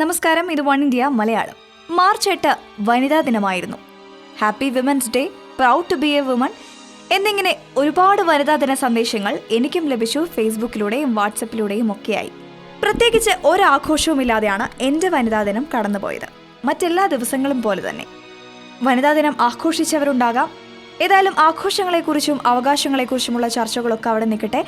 നമസ്കാരം ഇത് one India Malayalam. March എട്ട് വനിതാ ദിനമായിരുന്നു. Happy women's day proud to be a woman എന്നിങ്ങനെ ഒരുപാട് വനിതാ ദിന സന്ദേശങ്ങൾ എനിക്കും ലഭിച്ചു ഫേസ്ബുക്കിലൂടെയും വാട്സപ്പിലൂടെയും ഒക്കെയായി. പ്രത്യേകിച്ച് ഒരാഘോഷവുമില്ലാതെയാണ് എന്റെ വനിതാ ദിനം കടന്നുപോയത്. മറ്റെല്ലാ ദിവസങ്ങളും പോലെ തന്നെ. വനിതാ ദിനം ആഘോഷിച്ചവരുണ്ടാകാം. ഏതായാലും ആഘോഷങ്ങളെക്കുറിച്ചും അവകാശങ്ങളെക്കുറിച്ചുമുള്ള ചർച്ചകളൊക്കെ അവിടെ നിൽക്കട്ടെ.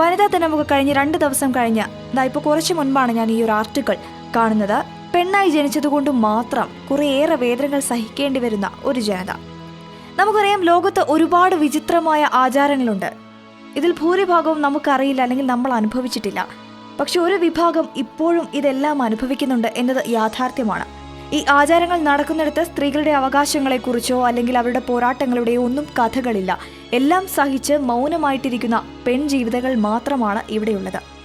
വനിതാ ദിനമൊക്കെ കഴിഞ്ഞ് രണ്ട് ദിവസം കഴിഞ്ഞ് ഇതാ ഇപ്പോൾ കുറച്ച് മുൻപാണ് ഞാൻ ഈ ഒരു ആർട്ടിക്കിൾ കാണുന്നത് പെണ്ണായി ജനിച്ചതുകൊണ്ട് മാത്രം കുറേയേറെ വേദനകൾ സഹിക്കേണ്ടി വരുന്ന ഒരു ജനത. നമുക്കറിയാം ലോകത്ത് ഒരുപാട് വിചിത്രമായ ആചാരങ്ങളുണ്ട്. ഇതിൽ ഭൂരിഭാഗവും നമുക്കറിയില്ല അല്ലെങ്കിൽ നമ്മൾ അനുഭവിച്ചിട്ടില്ല. പക്ഷെ ഒരു വിഭാഗം ഇപ്പോഴും ഇതെല്ലാം അനുഭവിക്കുന്നുണ്ട് എന്നത് യാഥാർത്ഥ്യമാണ്. ഈ ആചാരങ്ങൾ നടക്കുന്നിടത്ത് സ്ത്രീകളുടെ അവകാശങ്ങളെക്കുറിച്ചോ അല്ലെങ്കിൽ അവരുടെ പോരാട്ടങ്ങളുടെയോ ഒന്നും കഥകളില്ല. എല്ലാം സഹിച്ച് മൗനമായിട്ടിരിക്കുന്ന പെൺജീവിതകൾ മാത്രമാണ് ഇവിടെയുള്ളത്.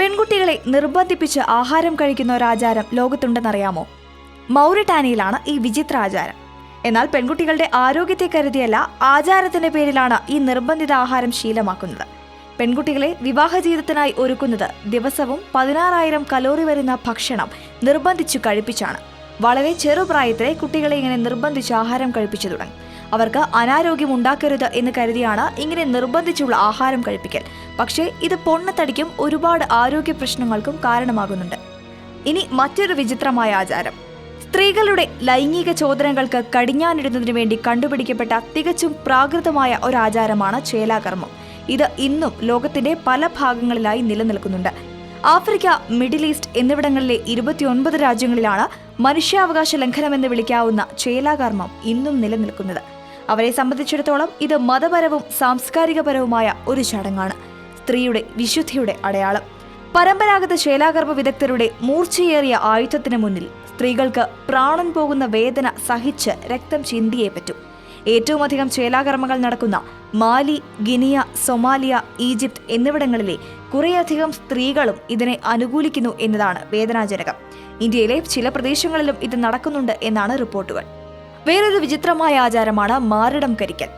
പെൺകുട്ടികളെ നിർബന്ധിപ്പിച്ച് ആഹാരം കഴിക്കുന്ന ഒരു ആചാരം ലോകത്തുണ്ടെന്നറിയാമോ? മൗരിട്ടാനിയിലാണ് ഈ വിചിത്ര ആചാരം. എന്നാൽ പെൺകുട്ടികളുടെ ആരോഗ്യത്തെ കരുതിയല്ല ആചാരത്തിന്റെ പേരിലാണ് ഈ നിർബന്ധിത ആഹാരം ശീലമാക്കുന്നത്. പെൺകുട്ടികളെ വിവാഹ ജീവിതത്തിനായി ഒരുക്കുന്നത് ദിവസവും പതിനാറായിരം കലോറി വരുന്ന ഭക്ഷണം നിർബന്ധിച്ചു കഴിപ്പിച്ചാണ്. വളരെ ചെറുപ്രായത്തിലെ കുട്ടികളെ ഇങ്ങനെ നിർബന്ധിച്ച് ആഹാരം കഴിപ്പിച്ചു തുടങ്ങി. അവർക്ക് അനാരോഗ്യം ഉണ്ടാക്കരുത് എന്ന് കരുതിയാണ് ഇങ്ങനെ നിർബന്ധിച്ചുള്ള ആഹാരം കഴിപ്പിക്കൽ. പക്ഷേ ഇത് പൊണ്ണത്തടിക്കും ഒരുപാട് ആരോഗ്യ പ്രശ്നങ്ങൾക്കും കാരണമാകുന്നുണ്ട്. ഇനി മറ്റൊരു വിചിത്രമായ ആചാരം. സ്ത്രീകളുടെ ലൈംഗിക ചോദനകൾക്ക് കടിഞ്ഞാനിടുന്നതിന് വേണ്ടി കണ്ടുപിടിക്കപ്പെട്ട തികച്ചും പ്രാകൃതമായ ഒരു ആചാരമാണ് ചേലാകർമ്മം. ഇത് ഇന്നും ലോകത്തിന്റെ പല ഭാഗങ്ങളിലായി നിലനിൽക്കുന്നുണ്ട്. ആഫ്രിക്ക മിഡിൽ ഈസ്റ്റ് എന്നിവിടങ്ങളിലെ ഇരുപത്തിയൊൻപത് രാജ്യങ്ങളിലാണ് മനുഷ്യാവകാശ ലംഘനം എന്ന് വിളിക്കാവുന്ന ചേലാകർമ്മം ഇന്നും നിലനിൽക്കുന്നത്. അവരെ സംബന്ധിച്ചിടത്തോളം ഇത് മതപരവും സാംസ്കാരികപരവുമായ ഒരു ചടങ്ങാണ്. സ്ത്രീയുടെ വിശുദ്ധിയുടെ അടയാളം. പരമ്പരാഗത ശേലാകർമ്മ വിദഗ്ധരുടെ മൂർച്ചയേറിയ ആയുധത്തിന് മുന്നിൽ സ്ത്രീകൾക്ക് പ്രാണൻ പോകുന്ന വേദന സഹിച്ച് രക്തം ചിന്തിയേ പറ്റൂ. ഏറ്റവുമധികം ചേലാകർമ്മങ്ങൾ നടക്കുന്ന മാലി ഗിനിയ സൊമാലിയ ഈജിപ്ത് എന്നിവിടങ്ങളിലെ കുറേയധികം സ്ത്രീകളും ഇതിനെ അനുകൂലിക്കുന്നു എന്നതാണ് വേദനാജനകം. ഇന്ത്യയിലെ ചില പ്രദേശങ്ങളിലും ഇത് നടക്കുന്നുണ്ട് എന്നാണ് റിപ്പോർട്ടുകൾ. വേറൊരു വിചിത്രമായ ആചാരമാണ് മാറിടം കരിക്കൽ.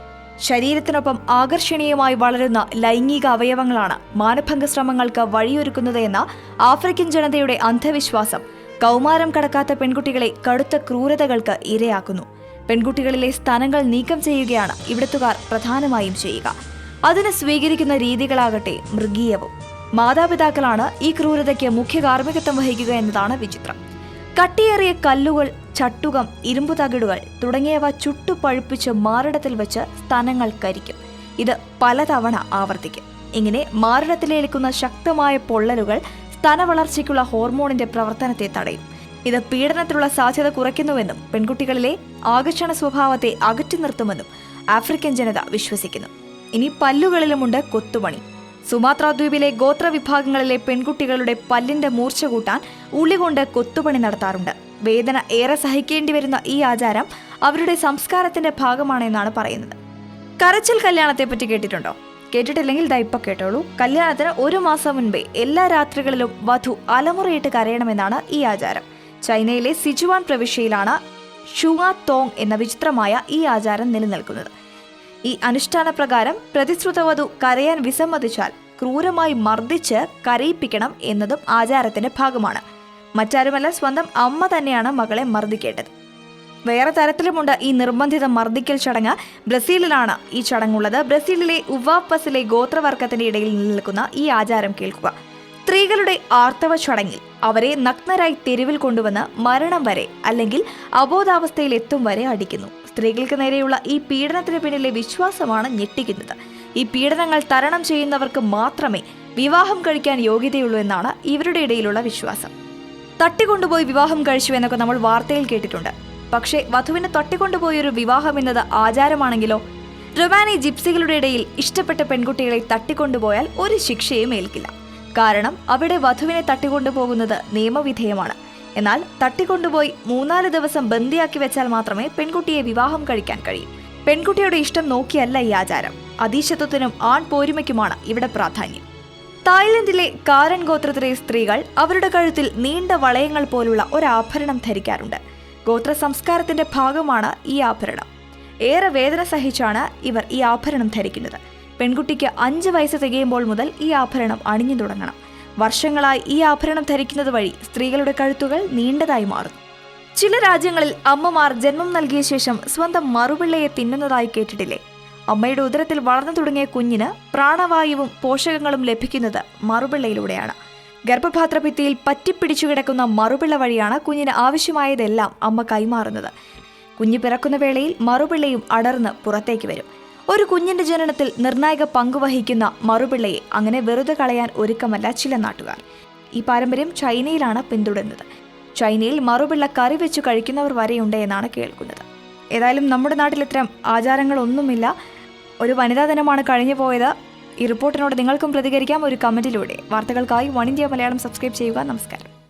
ശരീരത്തിനൊപ്പം ആകർഷണീയമായി വളരുന്ന ലൈംഗിക അവയവങ്ങളാണ് മാനഭംഗ ശ്രമങ്ങൾക്ക് വഴിയൊരുക്കുന്നത് എന്ന ആഫ്രിക്കൻ ജനതയുടെ അന്ധവിശ്വാസം കൗമാരം കടക്കാത്ത പെൺകുട്ടികളെ കടുത്ത ക്രൂരതകൾക്ക് ഇരയാക്കുന്നു. പെൺകുട്ടികളിലെ സ്ഥാനങ്ങൾ നീക്കം ചെയ്യുകയാണ് ഇവിടത്തുകാർ പ്രധാനമായും ചെയ്യുക. അതിന് സ്വീകരിക്കുന്ന രീതികളാകട്ടെ മൃഗീയവും. മാതാപിതാക്കളാണ് ഈ ക്രൂരതയ്ക്ക് മുഖ്യ കാർമ്മികത്വം വഹിക്കുക എന്നതാണ് വിചിത്രം. കട്ടിയേറിയ കല്ലുകൾ ചട്ടുകം ഇരുമ്പു തകിടുകൾ തുടങ്ങിയവ ചുട്ടുപഴുപ്പിച്ച് മാറിടത്തിൽ വെച്ച് സ്ഥലങ്ങൾ കരിക്കും. ഇത് പലതവണ ആവർത്തിക്കും. ഇങ്ങനെ മാറിടത്തിലേൽക്കുന്ന ശക്തമായ പൊള്ളലുകൾ സ്തനവളർച്ചയ്ക്കുള്ള ഹോർമോണിന്റെ പ്രവർത്തനത്തെ തടയും. ഇത് പീഡനത്തിലുള്ള സാധ്യത കുറയ്ക്കുന്നുവെന്നും പെൺകുട്ടികളിലെ ആകർഷണ സ്വഭാവത്തെ അകറ്റി നിർത്തുമെന്നും ആഫ്രിക്കൻ ജനത വിശ്വസിക്കുന്നു. ഇനി പല്ലുകളിലുമുണ്ട് കൊത്തുപണി. സുമാത്ര ദ്വീപിലെ ഗോത്ര വിഭാഗങ്ങളിലെ പെൺകുട്ടികളുടെ പല്ലിന്റെ മൂർച്ച കൂട്ടാൻ ഉള്ളികൊണ്ട് കൊത്തുപണി നടത്താറുണ്ട്. വേദന ഏറെ സഹിക്കേണ്ടി വരുന്ന ഈ ആചാരം അവരുടെ സംസ്കാരത്തിന്റെ ഭാഗമാണെന്നാണ് പറയുന്നത്. കരച്ചിൽ കല്യാണത്തെ പറ്റി കേട്ടിട്ടുണ്ടോ? കേട്ടിട്ടില്ലെങ്കിൽ ദാ ഇപ്പൊ കേട്ടോളൂ. കല്യാണത്തിന് ഒരു മാസം മുൻപേ എല്ലാ രാത്രികളിലും വധു അലമുറയിട്ട് കരയണമെന്നാണ് ഈ ആചാരം. ചൈനയിലെ സിജുവാൻ പ്രവിശ്യയിലാണ് ഷുവാ തോങ് എന്ന വിചിത്രമായ ഈ ആചാരം നിലനിൽക്കുന്നത്. ഈ അനുഷ്ഠാന പ്രകാരം പ്രതിശ്രുത വധു കരയാൻ വിസമ്മതിച്ചാൽ ക്രൂരമായി മർദ്ദിച്ച് കരയിപ്പിക്കണം എന്നതും ആചാരത്തിന്റെ ഭാഗമാണ്. മറ്റാരുമല്ല സ്വന്തം അമ്മ തന്നെയാണ് മകളെ മർദ്ദിക്കേണ്ടത്. വേറെ തരത്തിലുമുണ്ട് ഈ നിർബന്ധിത മർദ്ദിക്കൽ ചടങ്ങ്. ബ്രസീലിലാണ് ഈ ചടങ്ങുള്ളത്. ബ്രസീലിലെ ഉവാപ്പസിലെ ഗോത്രവർഗത്തിന്റെ ഇടയിൽ നിലനിൽക്കുന്ന ഈ ആചാരം കേൾക്കുക. സ്ത്രീകളുടെ ആർത്തവ ചടങ്ങിൽ അവരെ നഗ്നരായി തെരുവിൽ കൊണ്ടുവന്ന് മരണം വരെ അല്ലെങ്കിൽ അബോധാവസ്ഥയിൽ എത്തും വരെ അടിക്കുന്നു. സ്ത്രീകൾക്ക് നേരെയുള്ള ഈ പീഡനത്തിന് പിന്നിലെ വിശ്വാസമാണ് ഞെട്ടിക്കുന്നത്. ഈ പീഡനങ്ങൾ തരണം ചെയ്യുന്നവർക്ക് മാത്രമേ വിവാഹം കഴിക്കാൻ യോഗ്യതയുള്ളൂ എന്നാണ് ഇവരുടെ ഇടയിലുള്ള വിശ്വാസം. തട്ടിക്കൊണ്ടുപോയി വിവാഹം കഴിച്ചു എന്നൊക്കെ നമ്മൾ വാർത്തയിൽ കേട്ടിട്ടുണ്ട്. പക്ഷേ വധുവിനെ തട്ടിക്കൊണ്ടുപോയൊരു വിവാഹം എന്നത് ആചാരമാണെങ്കിലോ? റൊമാനി ജിപ്സികളുടെ ഇടയിൽ ഇഷ്ടപ്പെട്ട പെൺകുട്ടികളെ തട്ടിക്കൊണ്ടുപോയാൽ ഒരു ശിക്ഷയും ഏൽക്കില്ല. കാരണം അവിടെ വധുവിനെ തട്ടിക്കൊണ്ടുപോകുന്നത് നിയമവിധേയമാണ്. എന്നാൽ തട്ടിക്കൊണ്ടുപോയി മൂന്നാൽ ദിവസം ബന്ദിയാക്കി വെച്ചാൽ മാത്രമേ പെൺകുട്ടിയെ വിവാഹം കഴിക്കാൻ കഴിയൂ. പെൺകുട്ടിയുടെ ഇഷ്ടം നോക്കിയല്ല ഈ ആചാരം. അതീശത്വത്തിനും ആൺ പോരുമയ്ക്കുമാണ് ഇവിടെ പ്രാധാന്യം. തായ്ലൻഡിലെ കാരൻ ഗോത്രത്തിലെ സ്ത്രീകൾ അവരുടെ കഴുത്തിൽ നീണ്ട വളയങ്ങൾ പോലുള്ള ഒരു ആഭരണം ധരിക്കാറുണ്ട്. ഗോത്ര സംസ്കാരത്തിന്റെ ഭാഗമാണ് ഈ ആഭരണം. ഏറെ വേദന സഹിച്ചാണ് ഇവർ ഈ ആഭരണം ധരിക്കുന്നത്. പെൺകുട്ടിക്ക് അഞ്ച് വയസ്സ് തികയുമ്പോൾ മുതൽ ഈ ആഭരണം അണിഞ്ഞു തുടങ്ങണം. വർഷങ്ങളായി ഈ ആഭരണം ധരിക്കുന്നത് വഴി സ്ത്രീകളുടെ കഴുത്തുകൾ നീണ്ടതായി മാറുന്നു. ചില രാജ്യങ്ങളിൽ അമ്മമാർ ജന്മം നൽകിയ ശേഷം സ്വന്തം മറുപിള്ളയെ തിന്നുന്നതായി കേട്ടിട്ടില്ലേ? അമ്മയുടെ ഉദരത്തിൽ വളർന്നു തുടങ്ങിയ കുഞ്ഞിന് പ്രാണവായുവും പോഷകങ്ങളും ലഭിക്കുന്നത് മറുപിള്ളയിലൂടെയാണ്. ഗർഭപാത്രഭിത്തിയിൽ പറ്റിപ്പിടിച്ചു കിടക്കുന്ന മറുപിള്ള വഴിയാണ് കുഞ്ഞിന് ആവശ്യമായതെല്ലാം അമ്മ കൈമാറുന്നത്. കുഞ്ഞ് പിറക്കുന്ന വേളയിൽ മറുപിള്ളയും അടർന്ന് പുറത്തേക്ക് വരും. ഒരു കുഞ്ഞിന്റെ ജനനത്തിൽ നിർണായക പങ്കുവഹിക്കുന്ന മറുപിള്ളയെ അങ്ങനെ വെറുതെ കളയാൻ ഒരുക്കമല്ല ചില നാട്ടുകാർ. ഈ പാരമ്പര്യം ചൈനയിലാണ് പിന്തുടരുന്നത്. ചൈനയിൽ മറുപിള്ള കറി വെച്ച് കഴിക്കുന്നവർ വരെയുണ്ട് എന്നാണ് കേൾക്കുന്നത്. ഏതായാലും നമ്മുടെ നാട്ടിൽ ഇത്തരം ആചാരങ്ങളൊന്നുമില്ല. ഒരു വനിതാ ദിനമാണ് കഴിഞ്ഞു പോയത്. ഈ റിപ്പോർട്ടിനോട് നിങ്ങൾക്കും പ്രതികരിക്കാം. ഒരു കമന്റിലൂടെ വാർത്തകൾക്കായി വൺ ഇന്ത്യ മലയാളം സബ്സ്ക്രൈബ് ചെയ്യുക. നമസ്കാരം.